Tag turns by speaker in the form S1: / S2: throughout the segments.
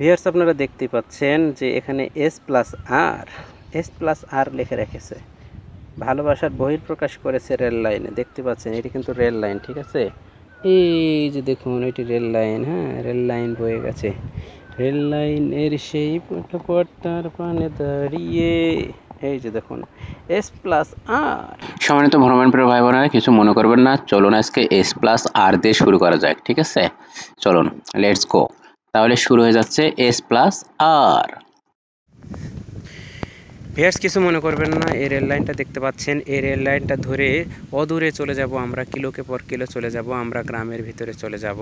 S1: Viewers আপনারা দেখতে পাচ্ছেন যে এখানে S plus R S plus R লিখে রেখেছে। ভালোবাসার বহির প্রকাশ করেছে রেল লাইনে। দেখতে পাচ্ছেন, এটি কিন্তু রেল লাইন, ঠিক আছে? এই যে দেখুন, এটি রেল লাইন হ্যাঁ রেল লাইন বয়ে গেছে। রেল লাইনের সেই পটপটার পানে দাঁড়িয়ে, এই যে দেখুন এস প্লাস আর
S2: সম্মানিত ভ্রমণ প্রিয় ভাই বোনেরা কিছু মনে করবেন না। চলুন আজকে এস প্লাস আর দিয়ে শুরু করা যাক, ঠিক আছে? চলুন লেটস গো তাহলে শুরু হয়ে যাচ্ছে এস প্লাস আর
S1: ভিউয়ার্স কিছু মনে করবেন না, এই রেল লাইনটা দেখতে পাচ্ছেন। এই রেল লাইনটা ধরে অদূরে চলে যাব আমরা, কিলোকে পর কিলো চলে যাব, আমরা গ্রামের ভিতরে চলে যাব।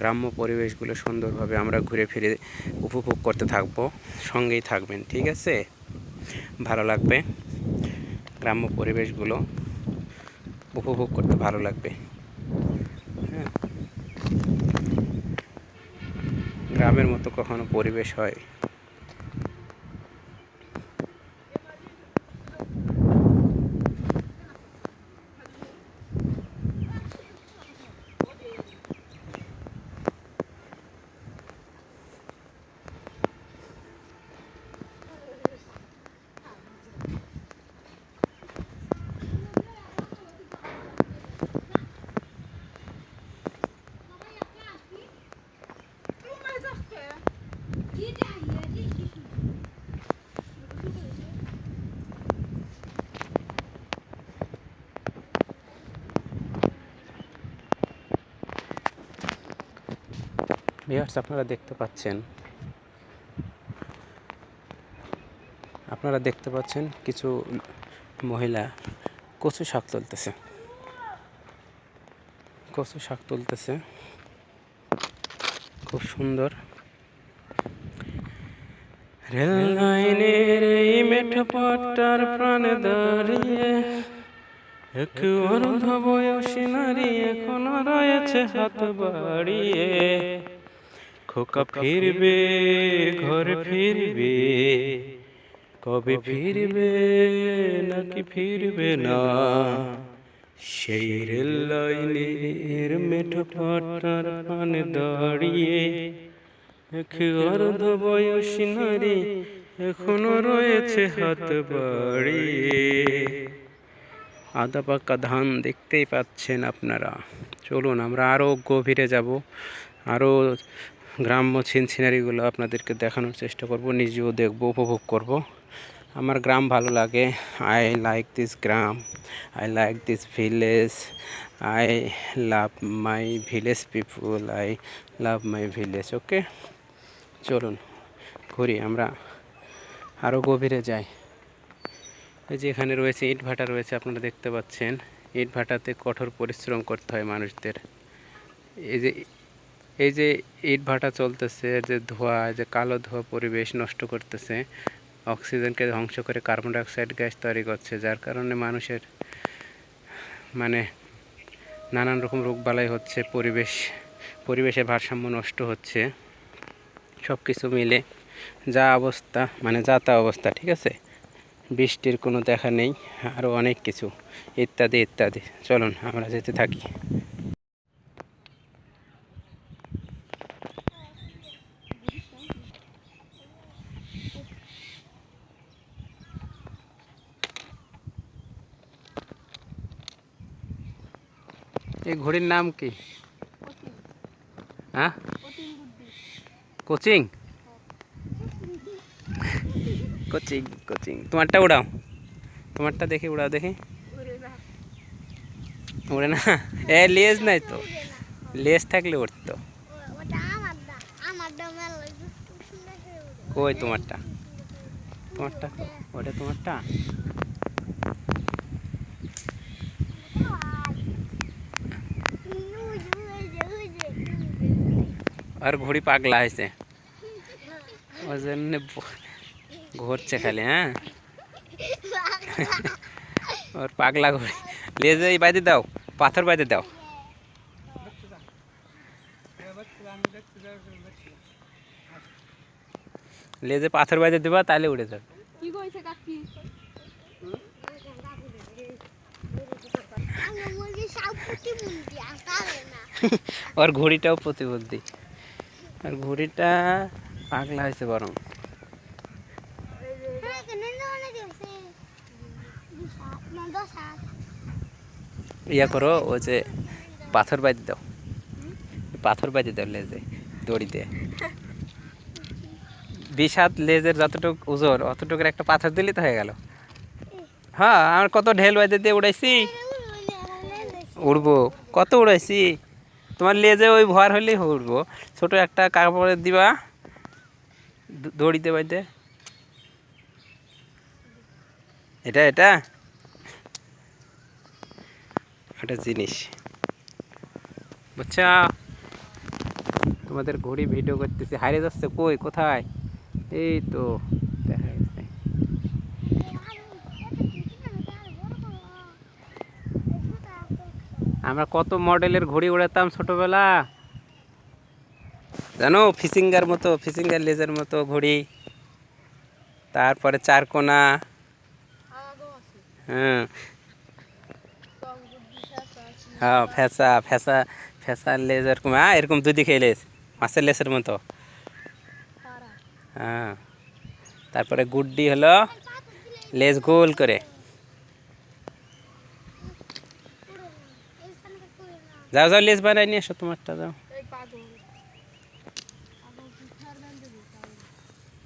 S1: গ্রাম্য পরিবেশগুলো সুন্দরভাবে আমরা ঘুরে ফিরে উপভোগ করতে থাকব, সঙ্গেই থাকবেন, ঠিক আছে? ভালো লাগবে। গ্রাম্য পরিবেশগুলো উপভোগ করতে ভালো লাগবে। গ্রামের মতো কখনো পরিবেশ হয়। ভিউয়ার্স আপনারা দেখতে পাচ্ছেন। আপনারা দেখতে পাচ্ছেন কিছু মহিলা কচু শাক তুলতেছে। কচু শাক তুলতেছে। খুব সুন্দর। রেল লাইনের এই মেঠো পট্টার প্রাণে দাঁড়িয়ে এক অর্ধ বয়সী নারী এখনও রয়েছে হাত বাড়িয়ে। খোকা ফিরবে, ঘরে ফিরবে, কবে ফিরবে, নাকি ফিরবে না? সেই রেল লাইনের মেঠো পাটার পানে দাঁড়িয়ে অর্ধ বয়সী নারী এখনও রয়েছে হাত বাড়িয়ে। আদা পাকা ধান দেখতেই পাচ্ছেন আপনারা। চলুন, আমরা আরও গভীরে যাব আরও গ্রাম্য সিন সিনারিগুলো আপনাদেরকে দেখানোর চেষ্টা করব, নিজেও দেখব, উপভোগ করব। আমার গ্রাম ভালো লাগে। I like this gram I like this village I love my village people I love my village okay চলুন, ঘুরি আমরা। আরও গভীরে যাই। এই যে এখানে রয়েছে ইট ভাটা রয়েছে, আপনারা দেখতে পাচ্ছেন। ইট ভাটাতে কঠোর পরিশ্রম করতে হয় মানুষদের। এই যে এই যে ইট ভাটা চলতেছে, যে ধোঁয়া, যে কালো ধোঁয়া পরিবেশ নষ্ট করতেছে, অক্সিজেনকে ধ্বংস করে কার্বন ডাইঅক্সাইড গ্যাস তৈরি করছে, যার কারণে মানুষের মানে নানান রকম রোগবালাই হচ্ছে, পরিবেশ, পরিবেশের ভারসাম্য নষ্ট হচ্ছে সব কিছু মিলে যা অবস্থা মানে যা তা অবস্থা, ঠিক আছে? বৃষ্টির কোনো দেখা নেই আরও অনেক কিছু, ইত্যাদি ইত্যাদি। চলুন, আমরা যেতে থাকি। এই ঘড়ির নাম কি? হ্যাঁ? কোচিং? Coaching coaching. তোমারটা উড়াও। তোমারটা দেখি উড়াও দেখি। উড়ে না। এ লেজ নাই তো। লেজ থাকলে উঠতো কই তোমারটা। তোমারটা ওটা তোমারটা? আর ঘড়ি পাগলা হয়েছে ওই জন্য ব- ঘুরছে খালি হ্যাঁ ওর পাগলা ঘড়ি লেজে এই বাইদে দাও পাথর বাইদে দাও লেজে পাথর বাইদে দেবা তাহলে উড়ে যাবে
S3: কি কইছে কাকি
S4: আমি মুরগি সব
S1: আর ঘড়িটা পাগলা হয়েছে বরং। ইয়া করো, ও যে পাথর বাজি দাও। পাথর বাজি দাও লেজে, দড়িতে। হাত লেজের যতটুকু ওজন, অতটুকুর একটা পাথর দিলে তো হয়ে গেল। হ্যাঁ আমার কত ঢেল বাজে দিয়ে উড়াইছি? উড়বো, কত উড়াইছি? তোমার লেজে ওই ভর হলেই উড়বো ছোট একটা কাপড় দিবা দড়িতে বাইতে। এটা এটা? একটা জিনিস। বুঝছা? তোমাদের ঘড়ি ভিডিও করতেছি। হারিয়ে যাচ্ছে কই? কোথায়? এই তো দেখা গেছে আমরা কত মডেলের ঘড়ি উড়াতাম ছোটবেলা? জানো ফিসিঙ্গার মতো ফিসিঙ্গার লেজের মতো ঘড়ি। তারপরে চারকোনা হ্যাঁ। হ্যাঁ ফেসা ফেসা ফেসা লেজ এরকম। হ্যাঁ এরকম দুই দিকে লেজ মাছের লেজের মতো। হ্যাঁ। তারপরে গুড্ডি হলো লেজ গোল করে। যাও যাও লেজ বানাই নিয়ে এসো তোমারটা যাও।